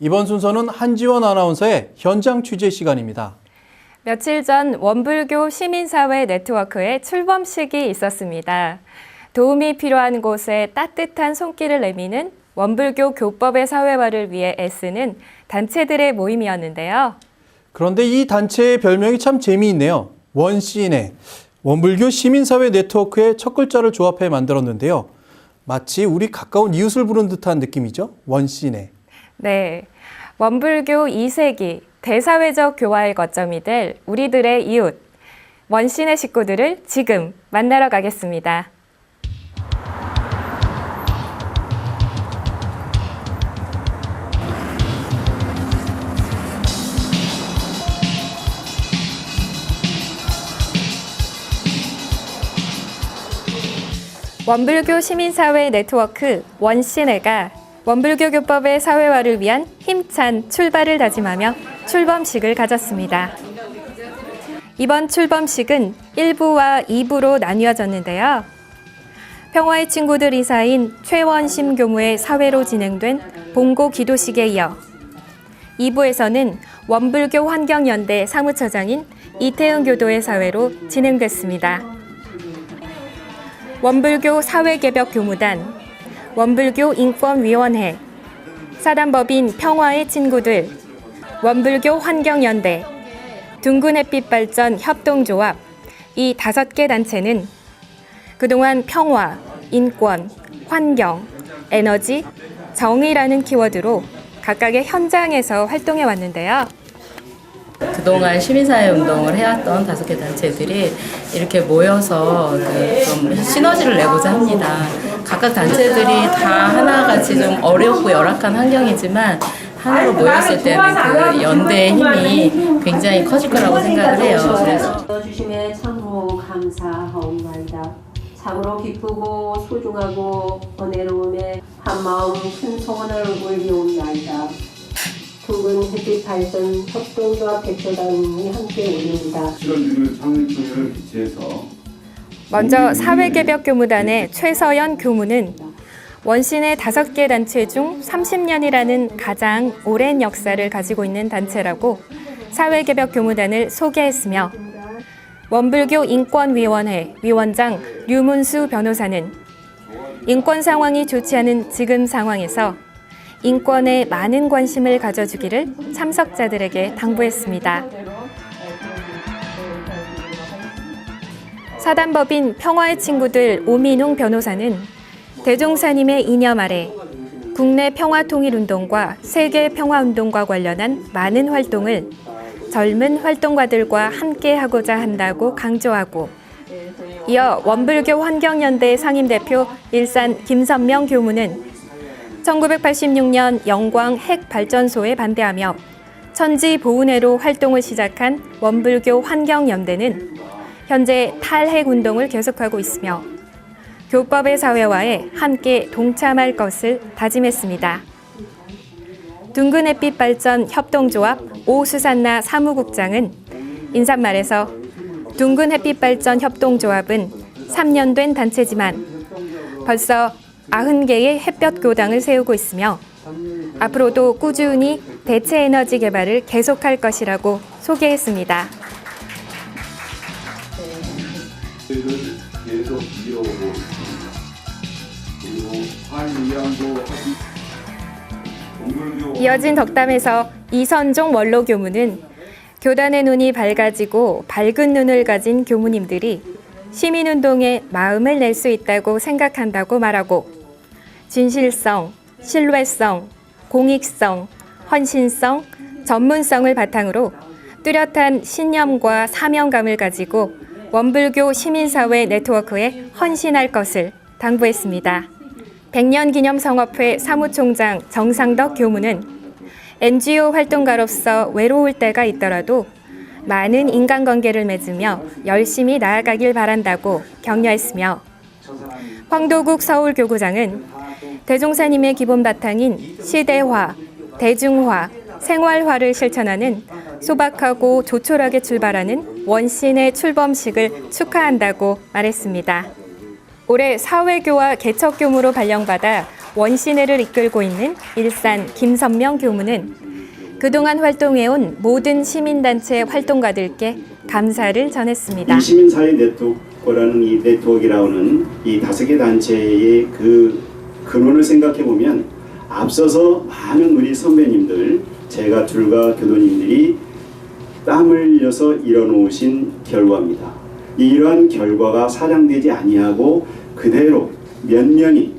이번 순서는 한지원 아나운서의 현장 취재 시간입니다. 며칠 전 원불교 시민사회 네트워크의 출범식이 있었습니다. 도움이 필요한 곳에 따뜻한 손길을 내미는 원불교 교법의 사회화를 위해 애쓰는 단체들의 모임이었는데요. 그런데 이 단체의 별명이 참 재미있네요. 원시인회. 원불교 시민사회 네트워크의 첫 글자를 조합해 만들었는데요. 마치 우리 가까운 이웃을 부른 듯한 느낌이죠. 원시인회. 네. 원불교 2세기 대사회적 교화의 거점이 될 우리들의 이웃, 원신의 식구들을 지금 만나러 가겠습니다. 원불교 시민사회 네트워크 원신회가 원불교 교법의 사회화를 위한 힘찬 출발을 다짐하며 출범식을 가졌습니다. 이번 출범식은 1부와 2부로 나뉘어졌는데요. 평화의 친구들 이사인 최원심 교무의 사회로 진행된 봉고 기도식에 이어 2부에서는 원불교 환경연대 사무처장인 이태은 교도의 사회로 진행됐습니다. 원불교 사회개벽 교무단, 원불교 인권위원회, 사단법인 평화의 친구들, 원불교 환경연대, 둥근 햇빛 발전 협동조합 이 다섯 개 단체는 그동안 평화, 인권, 환경, 에너지, 정의라는 키워드로 각각의 현장에서 활동해 왔는데요. 그동안 시민사회 운동을 해왔던 다섯 개 단체들이 이렇게 모여서 그 좀 시너지를 내고자 합니다. 각각 단체들이 다 하나같이 좀 어렵고 열악한 환경이지만 하나로 모였을 때는 그 연대의 힘이 굉장히 커질 거라고 생각을 해요. 그래서 주심에 참으로 감사하옵나이다. 참으로 기쁘고 소중하고 은혜로움에 한 마음 큰 소원을 올리옵나이다. 붉은 햇빛 발전 협동조합 대표단이 함께 올립니다. 실현주는 창립총회를 개최해서 먼저 사회개벽 교무단의 최서연 교무는 원신의 다섯 개 단체 중 30년이라는 가장 오랜 역사를 가지고 있는 단체라고 사회개벽 교무단을 소개했으며 원불교 인권위원회 위원장 류문수 변호사는 인권 상황이 좋지 않은 지금 상황에서 인권에 많은 관심을 가져주기를 참석자들에게 당부했습니다. 사단법인 평화의 친구들 오민웅 변호사는 대종사님의 이념 아래 국내 평화통일운동과 세계 평화운동과 관련한 많은 활동을 젊은 활동가들과 함께 하고자 한다고 강조하고 이어 원불교 환경연대 상임대표 일산 김선명 교무는 1986년 영광 핵 발전소에 반대하며 천지 보훈회로 활동을 시작한 원불교 환경연대는 현재 탈핵 운동을 계속하고 있으며 교법의 사회화에 함께 동참할 것을 다짐했습니다. 둥근 햇빛 발전 협동조합 오수산나 사무국장은 인사말에서 둥근 햇빛 발전 협동조합은 3년 된 단체지만 벌써 90개의 햇볕 교당을 세우고 있으며 앞으로도 꾸준히 대체 에너지 개발을 계속할 것이라고 소개했습니다. 이어진 덕담에서 이선종 원로 교무는 교단의 눈이 밝아지고 밝은 눈을 가진 교무님들이 시민운동에 마음을 낼 수 있다고 생각한다고 말하고 진실성, 신뢰성, 공익성, 헌신성, 전문성을 바탕으로 뚜렷한 신념과 사명감을 가지고 원불교 시민사회 네트워크에 헌신할 것을 당부했습니다. 100년 기념 성업회 사무총장 정상덕 교무는 NGO 활동가로서 외로울 때가 있더라도 많은 인간관계를 맺으며 열심히 나아가길 바란다고 격려했으며 황도국 서울교구장은 대종사님의 기본 바탕인 시대화, 대중화, 생활화를 실천하는 소박하고 조촐하게 출발하는 원신의 출범식을 축하한다고 말했습니다. 올해 사회교와 개척교무로 발령받아 원시내를 이끌고 있는 일산 김선명 교무는 그동안 활동해온 모든 시민단체 활동가들께 감사를 전했습니다. 이 시민사회 네트워크라는 이 네트워크라는 이 다섯 개 단체의 그 근원을 생각해 보면 앞서서 많은 우리 선배님들, 제가 둘과 교도님들이 땀 흘려서 이뤄놓으신 결과입니다. 이러한 결과가 사장되지 아니하고 그대로 면면이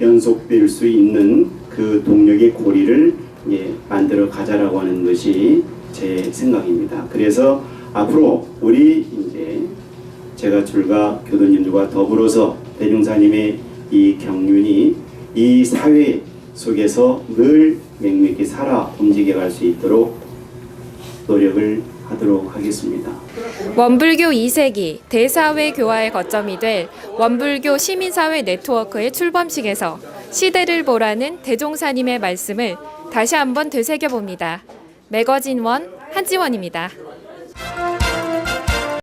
연속될 수 있는 그 동력의 고리를 예, 만들어 가자라고 하는 것이 제 생각입니다. 그래서 앞으로 우리 이제 제가 줄과 교도님들과 더불어서 대종사님의 이 경륜이 이 사회 속에서 늘 맹맥히 살아 움직여 갈 수 있도록 노력을 하도록 하겠습니다. 원불교 2세기 대사회 교화의 거점이 될 원불교 시민사회 네트워크의 출범식에서 시대를 보라는 대종사님의 말씀을 다시 한번 되새겨봅니다. 매거진 원 한지원입니다.